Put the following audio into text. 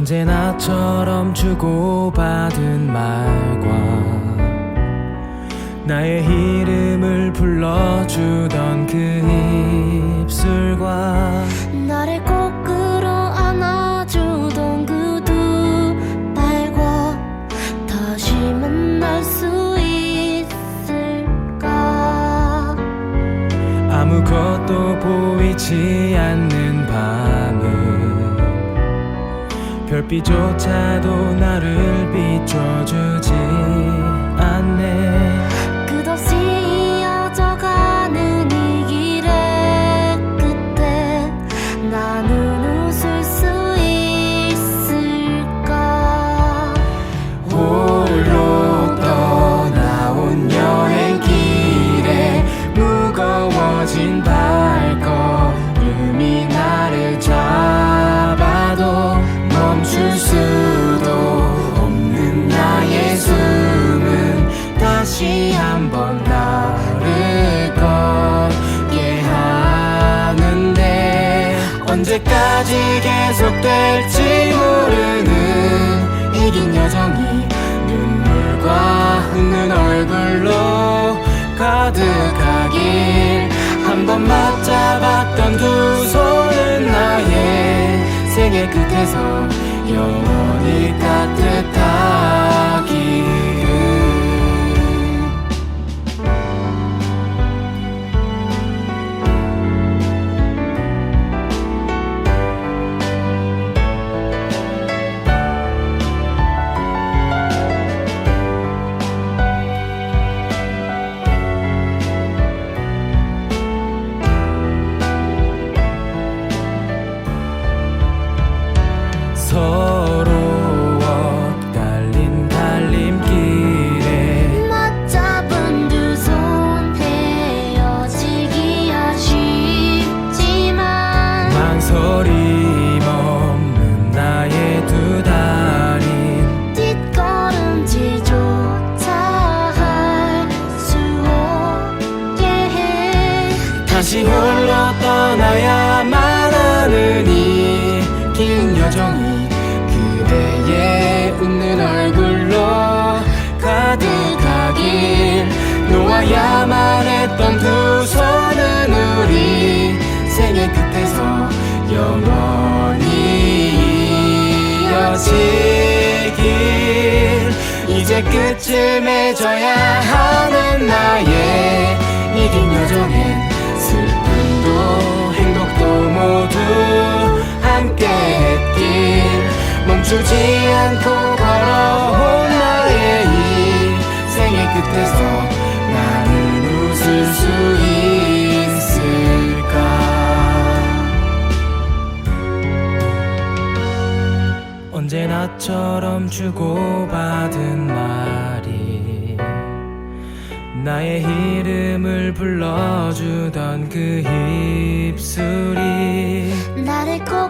언제나처럼 주고받은 말과 나의 이름을 불러주던 그 입술과 나를 꼭 끌어 안아주던 그 두 발과 다시 만날 수 있을까? 아무것도 보이지 않는 별빛조차도 나를 비춰주지 않네. 끝없이 이어져가는 이 길의 끝에 나는 웃을 수 있을까? 홀로 떠나온 여행길에 무거워진 발 언제까지 계속될지 모르는 이긴 여정이 눈물과 웃는 얼굴로 가득하길 한 번 맞잡았던 두 손은 나의 생애 끝에서 영원히 따 떠나야만 하는 이 긴 여정이 그대의 웃는 얼굴로 가득하길 놓아야만 했던 두 손은 우리 생애 끝에서 영원히 이어지길. 이제 끝을 맺어야 멈추지 않고 걸어온 나의 이 생의 끝에서 나는 웃을 수 있을까? 언제나처럼 주고받은 말이 나의 이름을 불러주던 그 입술이 나를 꼭